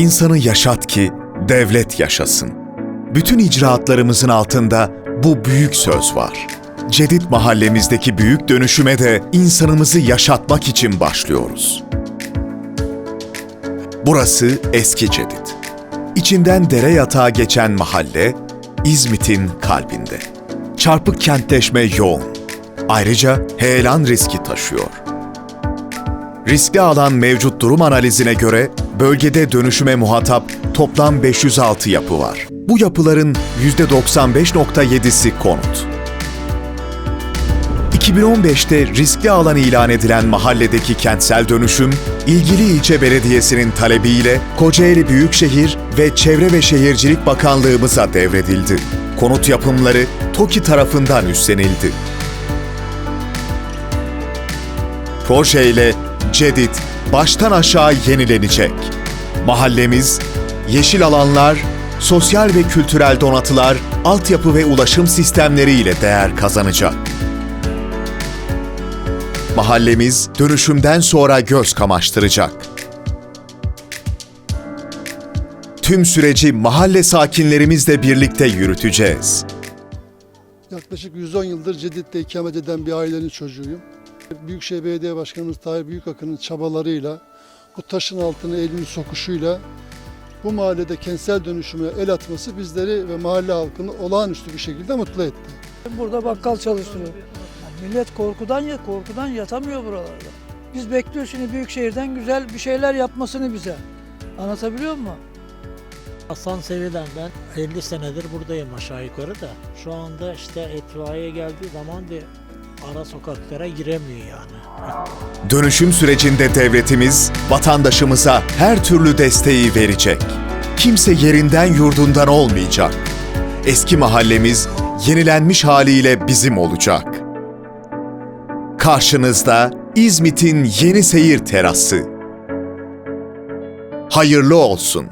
İnsanı yaşat ki devlet yaşasın. Bütün icraatlarımızın altında bu büyük söz var. Cedid mahallemizdeki büyük dönüşüme de insanımızı yaşatmak için başlıyoruz. Burası eski Cedid. İçinden dere yatağı geçen mahalle İzmit'in kalbinde. Çarpık kentleşme yoğun. Ayrıca heyelan riski taşıyor. Riskli alan mevcut durum analizine göre bölgede dönüşüme muhatap toplam 506 yapı var. Bu yapıların %95.7'si konut. 2015'te riskli alan ilan edilen mahalledeki kentsel dönüşüm, ilgili ilçe belediyesinin talebiyle Kocaeli Büyükşehir ve Çevre ve Şehircilik Bakanlığımıza devredildi. Konut yapımları TOKİ tarafından üstlenildi. Projeyle Cedid baştan aşağı yenilenecek. Mahallemiz, yeşil alanlar, sosyal ve kültürel donatılar, altyapı ve ulaşım sistemleriyle değer kazanacak. Mahallemiz dönüşümden sonra göz kamaştıracak. Tüm süreci mahalle sakinlerimizle birlikte yürüteceğiz. Yaklaşık 110 yıldır Cedid'de ikamet eden bir ailenin çocuğuyum. Büyükşehir Belediye Başkanımız Tahir Büyükakın'ın çabalarıyla, bu taşın altına elini sokuşuyla bu mahallede kentsel dönüşüme el atması bizleri ve mahalle halkını olağanüstü bir şekilde mutlu etti. Burada bakkal çalıştırıyor. Yani millet korkudan ya korkudan yatamıyor buralarda. Biz bekliyoruz şimdi büyükşehirden güzel bir şeyler yapmasını bize. Anlatabiliyor muyum? Hasan Sevi'den ben 50 senedir buradayım aşağı yukarı da. Şu anda işte itfaiye geldiği zaman bir ara sokaklara giremiyor yani. Dönüşüm sürecinde devletimiz vatandaşımıza her türlü desteği verecek. Kimse yerinden yurdundan olmayacak. Eski mahallemiz yenilenmiş haliyle bizim olacak. Karşınızda İzmit'in yeni seyir terası. Hayırlı olsun.